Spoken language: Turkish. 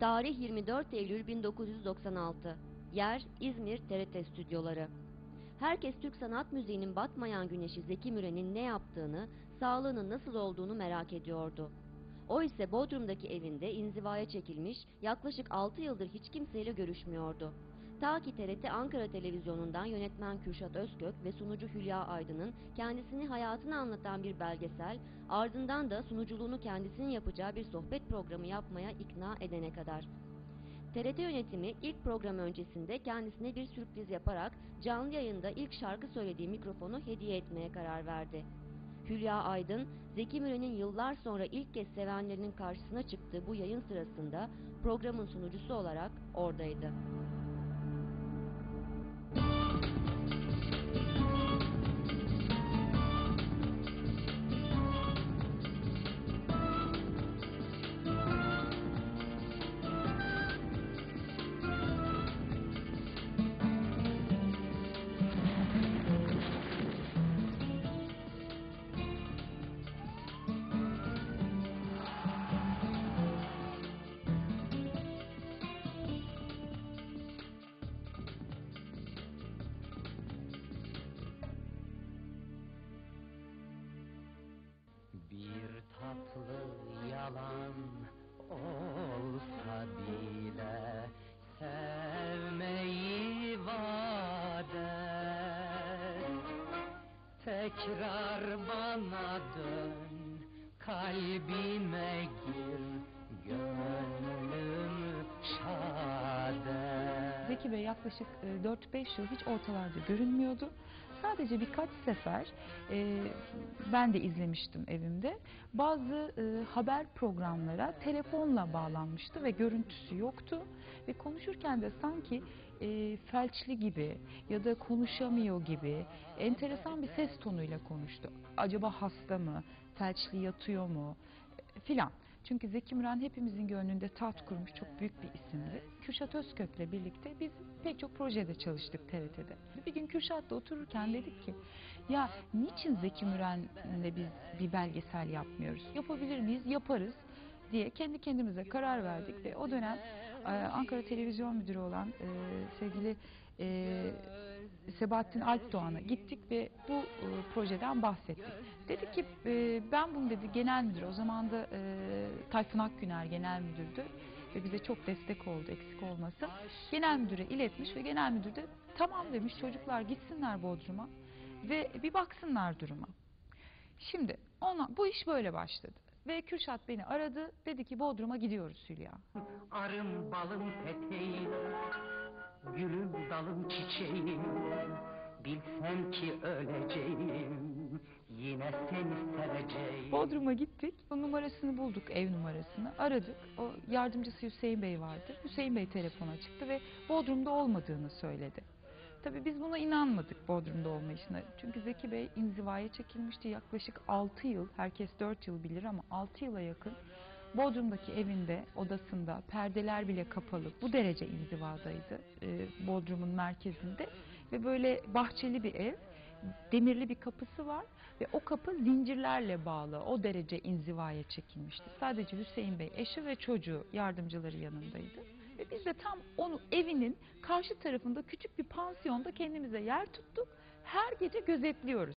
Tarih 24 Eylül 1996. Yer İzmir TRT Stüdyoları. Herkes Türk sanat müziğinin batmayan güneşi Zeki Müren'in ne yaptığını, sağlığının nasıl olduğunu merak ediyordu. O ise Bodrum'daki evinde inzivaya çekilmiş, yaklaşık 6 yıldır hiç kimseyle görüşmüyordu. Ta ki TRT Ankara Televizyonu'ndan yönetmen Kürşat Özkök ve sunucu Hülya Aydın'ın kendisini hayatını anlatan bir belgesel, ardından da sunuculuğunu kendisinin yapacağı bir sohbet programı yapmaya ikna edene kadar. TRT yönetimi ilk program öncesinde kendisine bir sürpriz yaparak canlı yayında ilk şarkı söylediği mikrofonu hediye etmeye karar verdi. Hülya Aydın, Zeki Müren'in yıllar sonra ilk kez sevenlerinin karşısına çıktığı bu yayın sırasında programın sunucusu olarak oradaydı. Bir tatlı yalan olsa bile sevmeyi vaat. Tekrar bana dön, kalbime gir, gönlüm Zeki yaklaşık e, 4-5 yıl hiç ortalarda görünmüyordu. Sadece birkaç sefer e, ben de izlemiştim evimde. Bazı e, haber programlara telefonla bağlanmıştı ve görüntüsü yoktu. Ve konuşurken de sanki e, felçli gibi ya da konuşamıyor gibi enteresan bir ses tonuyla konuştu. Acaba hasta mı? Felçli yatıyor mu? E, filan. Çünkü Zeki Müren hepimizin gönlünde taht kurmuş çok büyük bir isimdi. Kürşat Özkök'le birlikte biz pek çok projede çalıştık TRT'de. Bir gün Kürşat'la otururken dedik ki ya niçin Zeki Müren'le biz bir belgesel yapmıyoruz? Yapabilir miyiz? Yaparız diye kendi kendimize karar verdik ve o dönem Ankara Televizyon Müdürü olan e, sevgili e, Sebahattin Alpdoğan'a gittik ve bu e, projeden bahsettik. Dedi ki e, ben bunu dedi genel müdür o zaman da e, Tayfun Akgüner genel müdürdü ve bize çok destek oldu eksik olmasın. Genel müdüre iletmiş ve genel müdür de tamam demiş çocuklar gitsinler Bodrum'a ve bir baksınlar duruma. Şimdi ona, bu iş böyle başladı. Ve Kürşat beni aradı. Dedi ki Bodrum'a gidiyoruz Hülya. Arım balım peteğim, gülüm dalım çiçeğim. Bilsem ki öleceğim, yine seni seveceğim. Bodrum'a gittik. O numarasını bulduk, ev numarasını. Aradık. O yardımcısı Hüseyin Bey vardı. Hüseyin Bey telefona çıktı ve Bodrum'da olmadığını söyledi. Tabii biz buna inanmadık Bodrum'da olmayışına. Çünkü Zeki Bey inzivaya çekilmişti yaklaşık 6 yıl. Herkes 4 yıl bilir ama 6 yıla yakın Bodrum'daki evinde, odasında perdeler bile kapalı. Bu derece inzivadaydı e, Bodrum'un merkezinde. Ve böyle bahçeli bir ev, demirli bir kapısı var ve o kapı zincirlerle bağlı. O derece inzivaya çekilmişti. Sadece Hüseyin Bey eşi ve çocuğu yardımcıları yanındaydı. Biz de tam onu evinin karşı tarafında küçük bir pansiyonda kendimize yer tuttuk. Her gece gözetliyoruz.